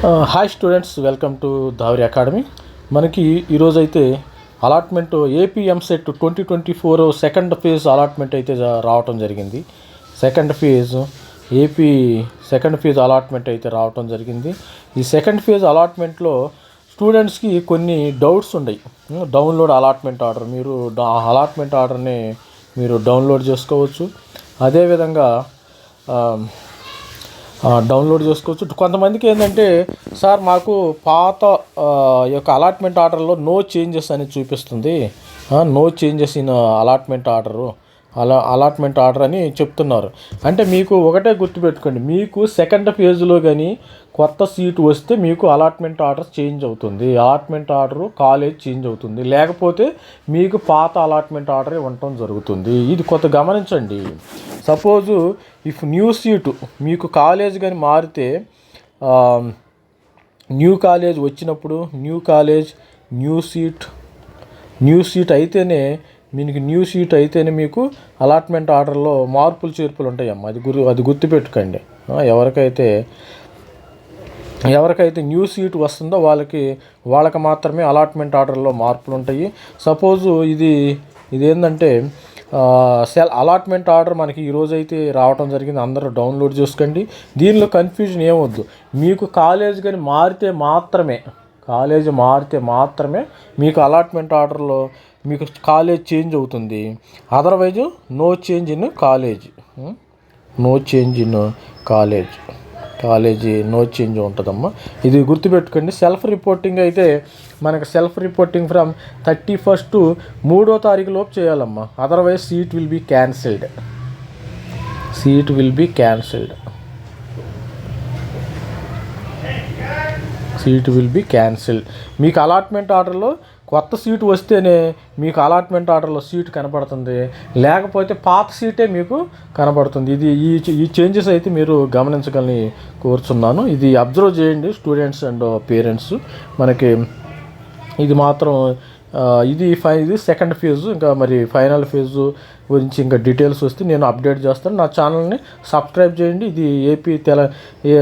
Hi students welcome to Dhavari academy మనకి ఈరోజు అయితే allotment AP EAMCET twenty twenty four second phase allotment అయితే రావటం జరిగింది. Second phase AP second phase allotment అయితే రావటం జరిగింది. ఈ సెకండ్ ఫేజ్ అలాట్మెంట్లో స్టూడెంట్స్కి కొన్ని డౌట్స్ ఉన్నాయి డౌన్లోడ్ అలాట్మెంట్ ఆర్డర్ మీరు అలాట్మెంట్ ఆర్డర్ని మీరు డౌన్లోడ్ చేసుకోవచ్చు. అదేవిధంగా డౌన్లోడ్ చేసుకోవచ్చు. కొంతమందికి ఏంటంటే సార్ మాకు పాత యొక్క అలాట్మెంట్ ఆర్డర్లో నో చేంజెస్ అని చూపిస్తుంది. No changes in allotment order. అలా అలాట్మెంట్ ఆర్డర్ అని చెప్తున్నారు. అంటే మీకు ఒకటే గుర్తుపెట్టుకోండి మీకు సెకండ్ ఫేజ్లో కానీ కొత్త సీటు వస్తే మీకు అలాట్మెంట్ ఆర్డర్ చేంజ్ అవుతుంది. అలాట్మెంట్ ఆర్డరు కాలేజ్ చేంజ్ అవుతుంది. లేకపోతే మీకు పాత అలాట్మెంట్ ఆర్డరే ఉండటం జరుగుతుంది. ఇది కొత్త గమనించండి. సపోజు ఇఫ్ న్యూ సీటు మీకు కాలేజ్ కానీ మారితే న్యూ కాలేజ్ వచ్చినప్పుడు new college new seat new seat అయితేనే మీకు న్యూ సీట్ అయితేనే మీకు అలాట్మెంట్ ఆర్డర్లో మార్పులు చేర్పులు ఉంటాయమ్మా. అది గురు అది గుర్తుపెట్టుకోండి. ఎవరికైతే ఎవరికైతే న్యూ సీట్ వస్తుందో వాళ్ళకి వాళ్ళకి మాత్రమే అలాట్మెంట్ ఆర్డర్లో మార్పులు ఉంటాయి. సపోజు ఇది ఇదేంటంటే సెల్ అలాట్మెంట్ ఆర్డర్ మనకి ఈరోజు అయితే రావటం జరిగింది. అందరూ డౌన్లోడ్ చేసుకోండి. దీనిలో కన్ఫ్యూజన్ ఏమొద్దు. మీకు కాలేజ్ కానీ మారితే మాత్రమే కాలేజ్ మారితే మాత్రమే మీకు అలాట్మెంట్ ఆర్డర్లో మీకు కాలేజ్ చేంజ్ అవుతుంది. Otherwise no change in college. No change in college. College no change ఉంటుందమ్మా. ఇది గుర్తుపెట్టుకోండి. సెల్ఫ్ రిపోర్టింగ్ అయితే మనకు self reporting from thirty first మూడో తారీఖు లోపు చేయాలమ్మా. Otherwise seat will be cancelled. Seat will be cancelled. Seat will be cancelled మీకు అలాట్మెంట్ ఆర్డర్లో కొత్త సీటు వస్తేనే మీకు అలాట్మెంట్ ఆర్డర్లో సీట్ కనపడుతుంది. లేకపోతే పాత సీటే మీకు కనపడుతుంది. ఇది ఈ ఈ చేంజెస్ అయితే మీరు గమనించగలని కోరుచున్నాను. ఇది అబ్జర్వ్ చేయండి స్టూడెంట్స్ అండ్ పేరెంట్స్. మనకి ఇది మాత్రం ఇది ఫై ఇది సెకండ్ ఫేజ్ ఇంకా మరి ఫైనల్ ఫేజ్ గురించి ఇంకా డీటెయిల్స్ వస్తే నేను అప్డేట్ చేస్తాను. నా ఛానల్ని సబ్స్క్రైబ్ చేయండి. ఇది ఏపీ తెల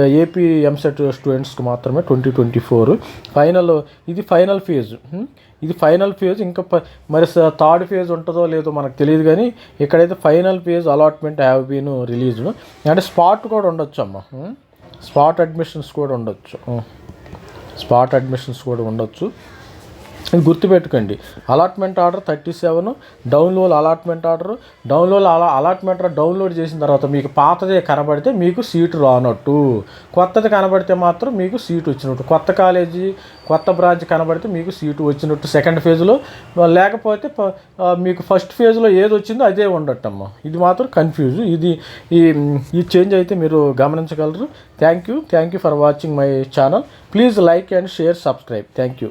ఏపీ ఎంసెట్ స్టూడెంట్స్కి మాత్రమే ట్వంటీ ట్వంటీ ఫోర్ ఫైనల్ ఇది ఫైనల్ ఫేజ్ hmm? ఇది ఫైనల్ ఫేజ్ ఇంకా మరి స- థర్డ్ ఫేజ్ ఉంటుందో లేదో మనకు తెలియదు కానీ ఇక్కడైతే final phase allotment have been released అంటే స్పాట్ కూడా ఉండొచ్చు అమ్మ. స్పాట్ అడ్మిషన్స్ కూడా ఉండొచ్చు. Hmm. స్పాట్ అడ్మిషన్స్ కూడా ఉండొచ్చు. ఇది గుర్తుపెట్టుకోండి. Allotment order thirty seven download allotment order download అలా అలాట్మెంట్ ఆర్డర్ డౌన్లోడ్ చేసిన తర్వాత మీకు పాతదే కనబడితే మీకు సీటు రానట్టు. కొత్తది కనబడితే మాత్రం మీకు సీటు వచ్చినట్టు. కొత్త కాలేజీ కొత్త బ్రాంచ్ కనబడితే మీకు సీటు వచ్చినట్టు సెకండ్ ఫేజ్లో లేకపోతే ప- మీకు ఫస్ట్ ఫేజ్లో ఏది వచ్చిందో అదే ఉండటమ్మ. ఇది మాత్రం కన్ఫ్యూజ్ ఇది ఈ ఈ చేంజ్ అయితే మీరు గమనించగలరు. Thank you thank you for watching my channel please like and share subscribe thank you